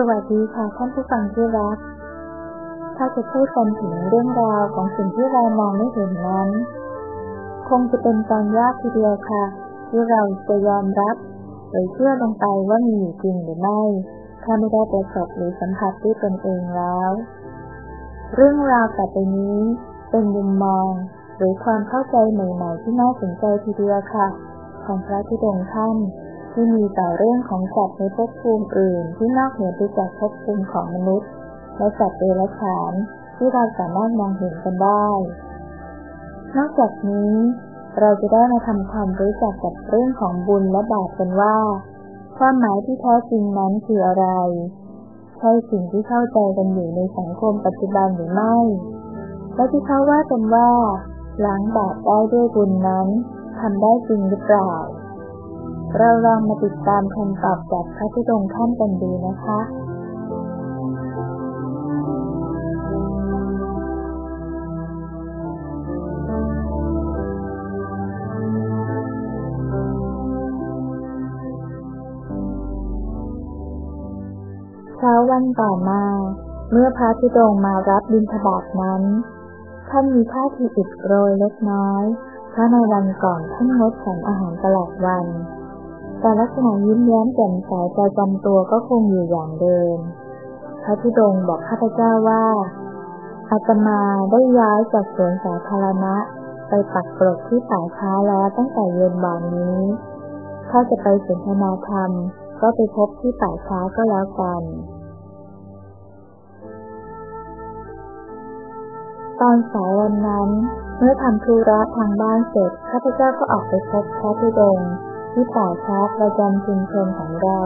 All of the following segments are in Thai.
สวัสดีค่ะท่านผู้ฟังที่รัก ถ้าจะพูดกันถึงเรื่องราวของสิ่งที่เรามองไม่เห็นนั้น คงจะเป็นการยากทีเดียวค่ะ ที่เราจะยอมรับหรือเชื่อลงไปว่ามีอยู่จริงหรือไม่ ถ้าไม่ได้ประสบหรือสัมผัสด้วยตนเองแล้ว เรื่องราวต่อไปนี้ เป็นมุมมอง หรือความเข้าใจใหม่ๆที่น่าสนใจทีเดียวค่ะ ของพระธุดงค์ท่าน ที่มีต่อเรื่องของสัตว์ในภพภูมิอื่น ที่นอกเหนือไปจากภพภูมิของมนุษย์ และสัตว์เดรัจฉานที่เราสามารถมองเห็นกันได้ นอกจากนี้ เราจะได้มาทำความรู้จักกับเรื่องของบุญและบาปกันว่า ความหมายที่แท้จริงนั้นคืออะไร ใช่สิ่งที่เข้าใจกันอยู่ในสังคมปัจจุบันหรือไม่ และที่เขาว่ากันว่าล้างบาปได้ด้วยบุญนั้นทำได้จริงหรือเปล่า เราลองมาติดตามคำตอบจากพระธุดงค์ท่านกันดูนะคะ เช้าวันต่อมา เมื่อพระธุดงค์มารับบิณฑบาตนั้น ท่านมีท่าทีอิดโรยเล็กน้อย เพราะในวันก่อนท่านงดฉันอาหารตลอดวัน แต่ลักษณะยิ้มแย้มแจ่มใสประจำตัวก็คงอยู่อย่างเดิม พระธุดงบอกข้าพเจ้าว่า อาตมาได้ย้ายจากสวนสาธารณะ ไปปักกรดที่ป่าช้าแล้วตั้งแต่เย็นวันนี้ ถ้าจะไปสนทนาธรรม ก็ไปพบที่ป่าช้าก็แล้วกันตอนสายวันนั้น เมื่อทำธุระทางบ้านเสร็จข้าพเจ้าก็ออกไปพบพระธุดงค์ ที่ป่าช้าประจำชุมชนของเรา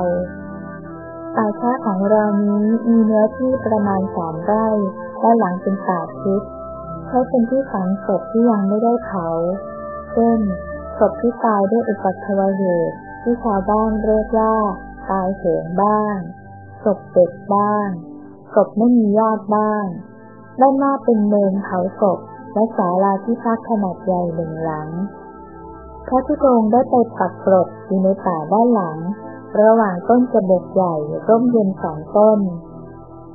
ป่าช้าของเรานี้มีเนื้อที่ประมาณสามไร่ด้านหลังเป็นป่าทึบใช้เป็นที่ฝังศพที่ยังไม่ได้เผา เช่นศพที่ตายด้วยอุปัตถวเหตุที่ชาวบ้านเรียกว่าตายเหินบ้าง ศพเด็กบ้าง ศพไม่มีญาติบ้าง ด้านหน้าเป็นเมนเผาศพและศาลาที่พักขนาดใหญ่หนึ่งหลัง พระธุดงได้ไปปักกรดอยู่ในป่าด้านหลัง ระหว่างต้นจบกใหญ่ร่มเย็นสองต้น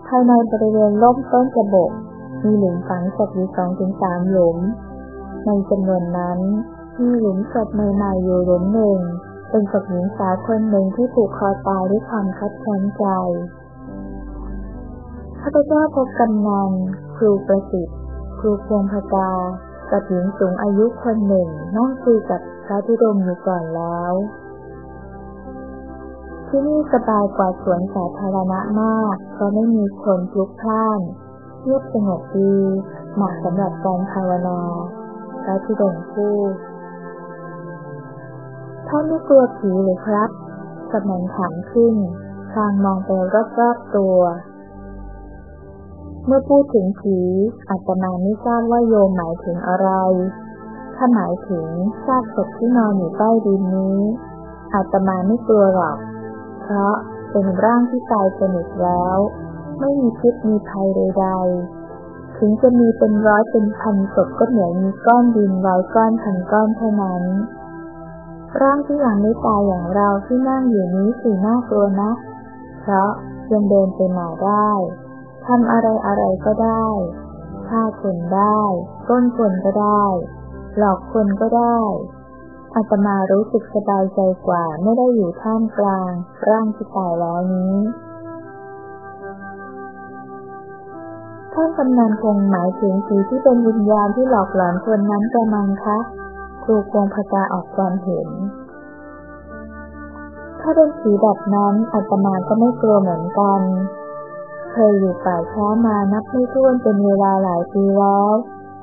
ภายในบริเวณร่มต้นจบก มีหลุมฝังศพอยู่สองถึงสามหลุม ในจำนวนนั้น มีหลุมศพใหม่ๆอยู่หลุมหนึ่ง เป็นศพหญิงสาวคนหนึ่งที่ผูกคอตายด้วยความคับแค้นใจข้าพเจ้าพบกำนันครูประสิทธิ์ ครูพวงพกากับหญิงสูงอายุคนหนึ่งนั่งคุยกับ พระธุดงค์อยู่ก่อนแล้ว ที่นี่สบายกว่าสวนสาธารณะมากเพราะไม่มีคนพลุกพล่านเงียบสงบดีเหมาะสำหรับการภาวนาพระธุดงค์พูดท่านไม่กลัวผีหรือครับกำนันถามขึ้นพลางมองไปรอบๆตัว เมื่อพูดถึงผีอาตมาไม่ทราบว่าโยมหมายถึงอะไร ถ้าหมายถึงซากศพที่นอนอยู่ใต้ดินนี้ อาตมาไม่กลัวหรอก เพราะเป็นร่างที่ตายสนิทแล้ว ไม่มีพิษมีภัยใดๆ ถึงจะมีเป็นร้อยเป็นพันศพก็เหมือนมีก้อนดินร้อยก้อนพันก้อนเท่านั้น ร่างที่ยังไม่ตายอย่างเราที่นั่งอยู่นี้สีน่ากลัวนะ เพราะยังเดินไปมาได้ทำอะไรอะไรก็ได้ฆ่าคนได้ต้นคนก็ได้ หลอกคนก็ได้อาตมารู้สึกสบายใจกว่าไม่ได้อยู่ท่ามกลาง ร่างที่ตายแล้วนี้ท่านกำนันคงหมายถึงผีที่เป็นวิญญาณที่หลอกหลอนคนนั้นกระมังคะครูคงพกาออกความเห็น ถ้าเป็นผีแบบนั้นอาตมาก็ไม่กลัวเหมือนกัน เคยอยู่ป่าช้ามานับไม่ถ้วนเป็นเวลาหลายปีแล้ว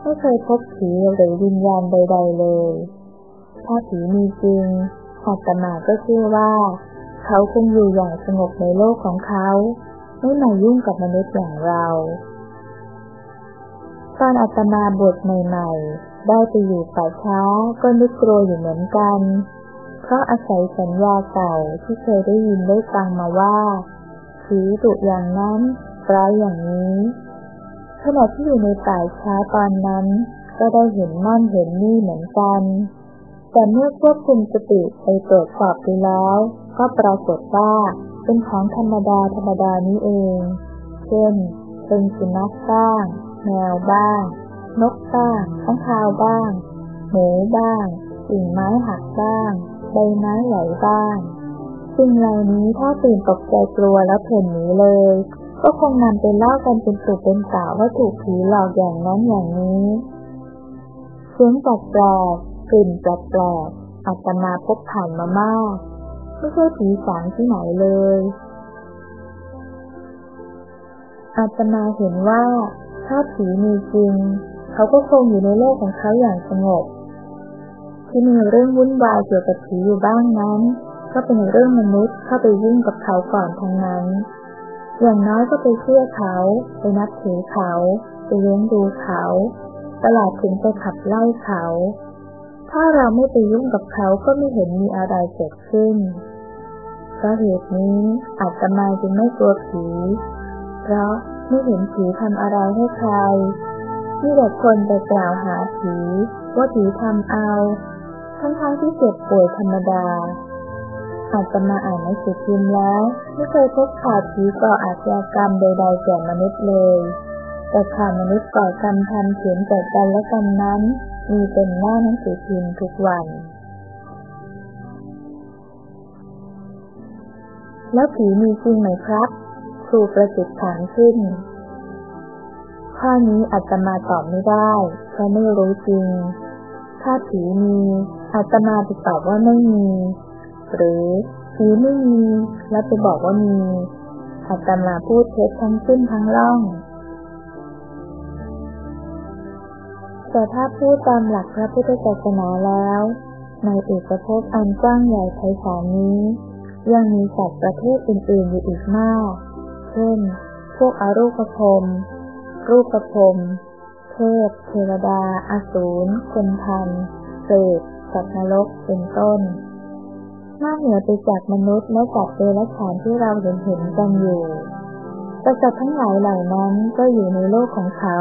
ไม่เคยพบผีหรือวิญญาณใด ๆ เลย ถ้าผีมีจริงอาตมาก็เชื่อว่า เขาคงอยู่อย่างสงบในโลกของเขา ไม่มายุ่งกับมนุษย์อย่างเรา ตอนอาตมาบวชใหม่ๆ ได้ไปอยู่ป่าช้าก็นึกกลัวอยู่เหมือนกัน เพราะอาศัยสัญญาเก่าที่เคยได้ยินได้ฟังมาว่าผีดุอย่างนั้นร้ายอย่างนี้ ขณะที่อยู่ในป่าช้าตอนนั้น ก็ได้เห็นนั่นเห็นนี่เหมือนกัน แต่เมื่อควบคุมสติไปตรวจสอบดูแล้ว ก็ปรากฏว่าเป็นของธรรมดาธรรมดานี้เอง เช่น เป็นสุนัขบ้าง แมวบ้าง นกบ้างข้างคาวบ้าง หมูบ้างกิ่งไม้หักบ้าง ใบไม้ไหลบ้าง สิ่งเหล่านี้ถ้าตื่นตกใจกลัวแล้วเพ่นหนีเลย ก็คงนำไปเล่ากันเป็นสุเป็นสาวว่าถูกผีหลอกอย่างนั้นอย่างนี้เสียงแปลกๆกลิ่นแปลกๆอัตมาพบผ่านมามาก ไม่ใช่ผีสางที่ไหนเลยอาตมาเห็นว่าถ้าผีมีจริง เขาก็คงอยู่ในโลกของเขาอย่างสงบ ที่มีเรื่องวุ่นวายเกี่ยวกับผีอยู่บ้างนั้น ก็เป็นเรื่องมนุษย์เข้าไปยุ่งกับเขาก่อนทั้งนั้น อย่างน้อยก็ไปเชื่อเขา ไปนับถือเขา ไปเลี้ยงดูเขา ตลอดถึงไปขับไล่เขา ถ้าเราไม่ไปยุ่งกับเขาก็ไม่เห็นมีอะไรเกิดขึ้น เพราะเหตุนี้อาตมาจึงไม่กลัวผี เพราะไม่เห็นผีทำอะไรให้ใครมีแต่คนไปกล่าวหาผีว่าผีทำเอา ทั้งๆที่เจ็บป่วยธรรมดา อาจมาอ่านในสือพิมพ์แล้ว ไม่เคยพบข่าวผีก่ออาชญากรรมใดๆแก่มนุษย์เลย แต่ข่าวมนุษย์ก่อกรรมทำเขียนแก่กันและกันนั้น มีเป็นหน้าหนังสือพิมพ์ทุกวัน แล้วผีมีจริงไหมครับ ครูประสิทธิ์ถามขึ้นข้อนี้อาตมาตอบไม่ได้เพราะไม่รู้จริง ถ้าผีมีอาตมาจะตอบว่าไม่มี หรือผีไม่มี แล้วจะบอกว่ามีอาตมาพูดเท็จทั้งสิ้นทั้งล่อง แต่ถ้าพูดตามหลักพระพุทธศาสนาแล้ว ในเอกภพอันกว้างใหญ่ไพศาลนี้ ยังมีสัตว์ประเภทอื่นๆอยู่อีกมาก เช่น พวกอรูปภพรูปภพเทพ เทวดา อสูรคนทันเปรตสัตว์นรก เป็นต้น นอกเหนือไปจากมนุษย์และสัตว์เดรัจฉานที่เราเห็นเห็นกันอยู่แต่สัตว์ทั้งหลายเหล่านั้นก็อยู่ในโลกของเขา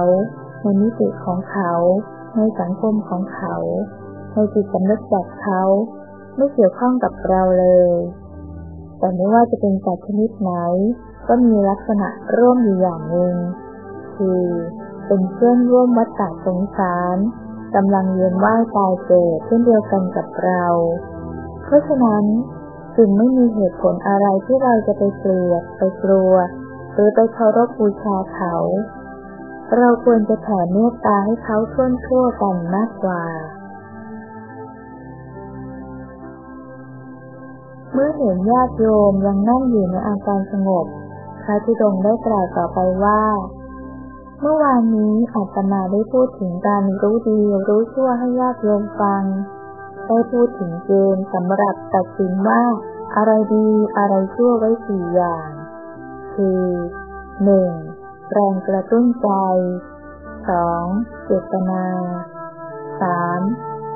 ในนิติของเขา ในสังคมของเขา ในจิตสำนึกแบบเขา ไม่เกี่ยวข้องกับเราเลย แต่ไม่ว่าจะเป็นสัตว์ชนิดไหน ก็มีลักษณะร่วมอยู่อย่างหนึ่ง คือเป็นเพื่อนร่วมวัฏฏะสงสารกำลังเวียนว่ายตายเกิดเช่นเดียวกันกับเรา ราะฉะนั้นจึงไม่มีเหตุผลอะไรที่เราจะไปเกลียดไปกลัว หรือไปเคารพบูชาเขา เราควรจะแผ่เมตตาให้เขาท่วนทั่วกันมากกว่า เมื่อเห็นญาติโยมยังนั่งอยู่ในอาการสงบ พระธุดงได้กล่าวต่อไปว่า เมื่อวานนี้อาตมาได้พูดถึงการรู้ดีรู้ชั่วให้ญาติโยมฟัง ได้พูดถึงเกณฑ์สำหรับตัดสินว่า อะไรดีอะไรชั่วไว้สี่อย่าง คือหนึ่งแรงกระตุ้นใจสองเจตนาสาม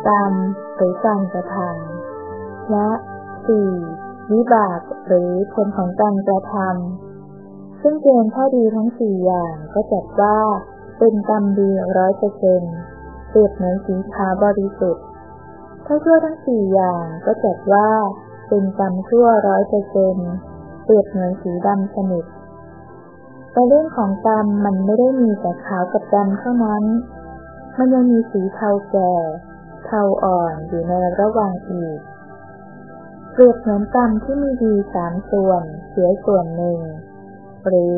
กรรมหรือการกระทำและสี่วิบากหรือผลของการกระทำซึ่งเกณฑ์ข้อดีทั้งสี่อย่างก็จัดว่า เป็นกรรมดีร้อยเปอร์เซ็นต์เปรียบเหมือนสีขาบริสุทธิ์ ถ้าชั่วทั้งสี่อย่างก็จัดว่า เป็นกรรมชั่วร้อยเปอร์เซ็นต์เปรียบเหมือนสีดำสนิทแต่เรื่องของกรรมมันไม่ได้มีแต่ขาวกับดำเท่านั้น มันยังมีสีเทาแก่ เทาอ่อนอยู่ในระหว่างอีก เปรียบเหมือนกรรมที่มีดีสามส่วน เสียส่วนหนึ่ง หรือ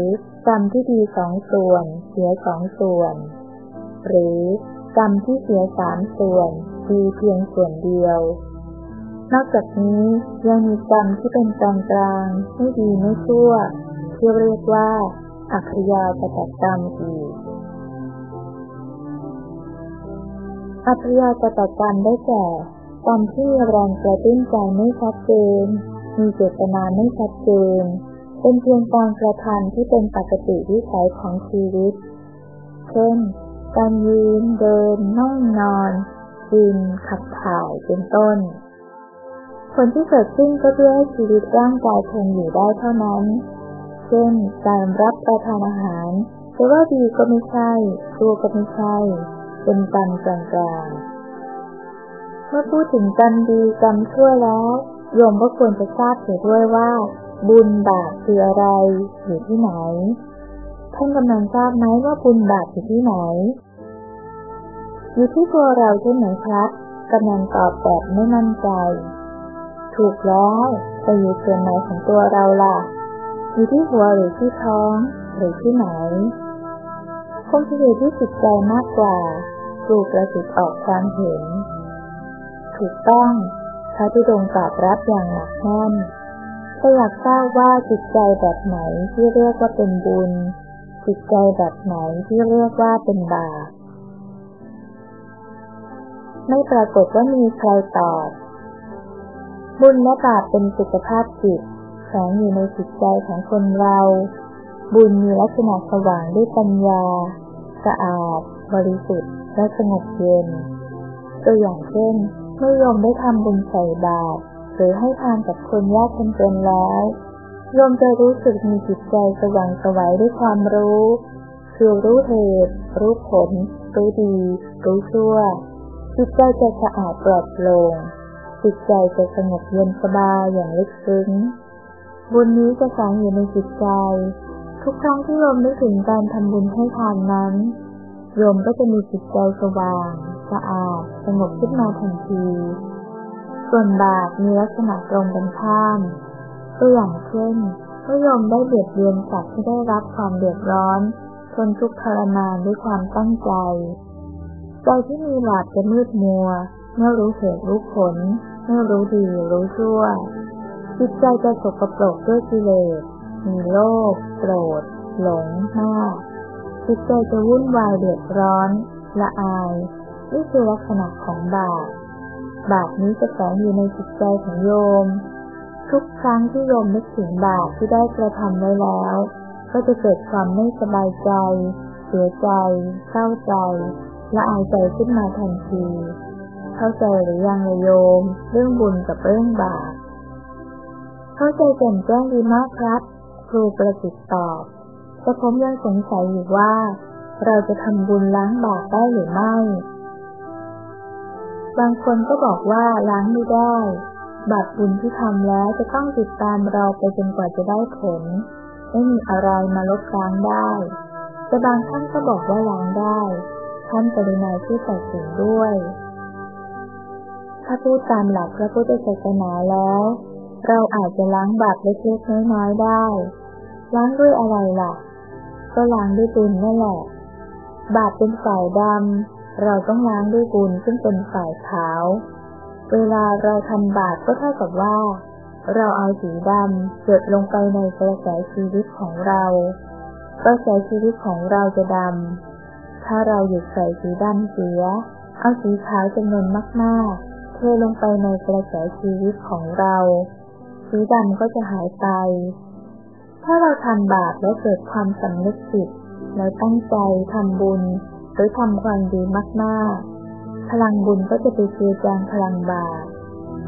กรรมที่ดีสองส่วน เสียสองส่วน หรือกรรมที่เสียสามส่วน ดีเพียงส่วนเดียว นอกจากนี้ยังมีกรรมที่เป็นกลางกลางไม่ดีไม่ชั่วที่เรียกว่า อัคยาปตกรรมอีก อัคยาปตกรรมได้แก่กรรมที่แรงกระตุ้นใจไม่ชัดเจน มีเจตนาไม่ชัดเจน เป็นเพียงการกระทำที่เป็นปกติวิสัยของชีวิต เช่นการยืนเดินนั่งนอน กิน ขับถ่ายเป็นต้น ผลที่เกิดขึ้นก็เพื่อให้ชีวิตร่างกายคงอยู่ได้เท่านั้น เช่น การรับประทานอาหารจะว่าดีก็ไม่ใช่ชั่วก็ไม่ใช่ เป็นกรรมกลางๆ เมื่อพูดถึงกรรมดีกรรมชั่วแล้วโยมก็ควรจะทราบเสียด้วยว่า บุญบาปคืออะไรอยู่ที่ไหน ท่านกำลังทราบไหมว่าบุญบาปอยู่ที่ไหน อยู่ที่ตัวเราใช่ไหมครับกำลังตอบแบบไม่มั่นใจ ถูกแล้วแต่อยู่ส่วนไหนของตัวเราล่ะ อยู่ที่หัวหรือที่ท้อง หรือที่ไหนคงจะอยู่ที่จิตใจมากกว่าปลูกประสิทธิ์ออกความเห็น ถูกต้องพระธุดงตอบรับอย่างหนักแน่นก็อยากทราบว่าจิตใจแบบไหนที่เรียกว่าเป็นบุญ จิตใจแบบไหนที่เรียกว่าเป็นบาป ไม่ปรากฏว่ามีใครตอบ บุญและบาปเป็นสุขภาพจิตแฝงอยู่ในจิตใจของคนเรา บุญมีลักษณะสว่างด้วยปัญญา สะอาด บริสุทธิ์ และสงบเย็น ตัวอย่างเช่นเมื่อโยมได้ทำบุญใส่บาตรหรือให้ทานกับคนยากคนจนแล้วโยมจะรู้สึกมีจิตใจสว่างสวัยด้วยความรู้ คือรู้เหตุ รู้ผล รู้ดี รู้ชั่ว จิตใจจะสะอาดปลอดโปร่งจิตใจจะสงบเย็นสบายอย่างลึกซึ้ง บุญนี้จะฝังอยู่ในจิตใจ ทุกครั้งที่โยมนึกถึงการทำบุญให้ทานนั้น โยมก็จะมีจิตใจสว่าง สะอาด สงบขึ้นมาทันที ส่วนบาปมีลักษณะตรงกันข้ามตัวอย่างเช่นเมื่อโยมได้เบียดเบียนสัตว์ที่ได้รับความเดือดร้อนทนทุกข์ทรมานด้วยความตั้งใจ ใจที่มีบาปจะมืดมัว เมื่อรู้เหตุรู้ผล เมื่อรู้ดีรู้ชั่ว จิตใจจะสกปรกด้วยกิเลส มีโลภโกรธ หลงมากจิตใจจะวุ่นวายเดือดร้อน ละอาย นี่คือลักษณะของบาป บาปนี้จะแฝงอยู่ในจิตใจของโยม ทุกครั้งที่โยมนึกถึงบาปที่ได้กระทำไว้แล้ว ก็จะเกิดความไม่สบายใจ เสียใจ เศร้าใจ ละอายใจขึ้นมาทันที เข้าใจหรือยังโยม เรื่องบุญกับเรื่องบาป เข้าใจแจ่มแจ้งดีมากครับ ครูประสิทธิ์ตอบ แต่ผมยังสงสัยอยู่ว่า เราจะทำบุญล้างบาปได้หรือไม่ บางคนก็บอกว่าล้างไม่ได้ บาปบุญที่ทำแล้วจะต้องติดตามเราไปจนกว่าจะได้ผล ไม่มีอะไรมาลบล้างได้ แต่บางท่านก็บอกว่าล้างได้ ท่านปรินายที่ตัดสินด้วย ถ้าพูดตามหลักพระพุทธศาสนาแล้ว เราอาจจะล้างบาปเล็กๆน้อยๆได้ ล้างด้วยอะไรล่ะ ก็ล้างด้วยบุญนั่นแหละ บาปเป็นฝ่ายดำ เราต้องล้างด้วยบุญซึ่งเป็นฝ่ายขาว เวลาเราทำบาปก็เท่ากับว่า เราเอาสีดำเกิดลงไปในกระแสชีวิตของเรากระแสชีวิตของเราจะดำ ถ้าเราหยุดใส่สีดำเสีย เอาสีขาวจำนวนมากๆ เทลงไปในกระแสชีวิตของเรา สีดำก็จะหายไป ถ้าเราทำบาปแล้วเกิดความสำนึกผิดแล้วตั้งใจทำบุญหรือทำความดีมากๆ พลังบุญก็จะไปเจือจางพลังบาป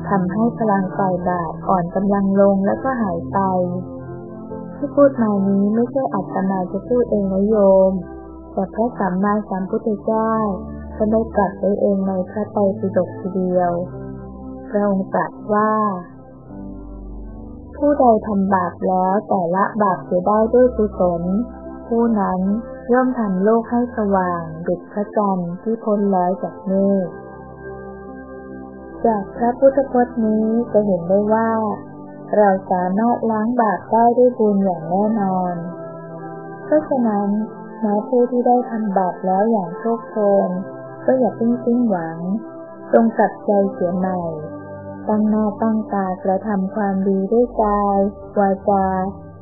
ทำให้พลังฝ่ายบาปอ่อนกำลังลงและก็หายไปที่พูดมานี้ไม่ใช่อัตมาจะพูดเองนะโยม แต่พระสัมมาสัมพุทธเจ้าก็ได้ตรัสไว้เองในพระไตรปิฎกทีเดียว พระองค์ตรัสว่า ผู้ใดทำบาปแล้วแต่ละบาปเสียได้ด้วยกุศล ผู้นั้นย่อมทำโลกให้สว่างดุจพระจันทร์ที่พ้นแล้วจากเมฆจากพระพุทธพจน์นี้จะเห็นได้ว่า เราสามารถล้างบาปได้ด้วยบุญอย่างแน่นอน เพราะฉะนั้น แม้ผู้ที่ได้ทำบาปแล้วอย่างโชคโชนก็อย่าเพิ่งสิ้นหวัง จงจับใจเสียใหม่ ตั้งหน้าตั้งตากระทำความดีด้วยกาย วาจา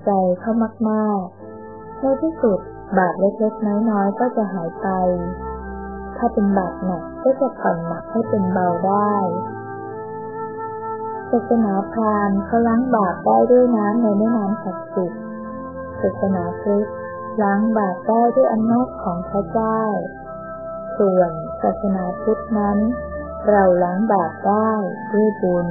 ใจเข้ามากๆในที่สุดบาปเล็กๆน้อยๆก็จะหายไป ถ้าเป็นบาปหนักก็จะผ่อนหนักให้เป็นเบาได้ศาสนาพราหมณ์เขาล้างบาปได้ด้วยน้ำในแม่น้ำศักดิ์สิทธิ์ศาสนาคริสต์ ล้างบาปได้ด้วยอำนาจของพระเจ้า ส่วนศาสนาพุทธนั้น เราล้างบาปได้ด้วยบุญ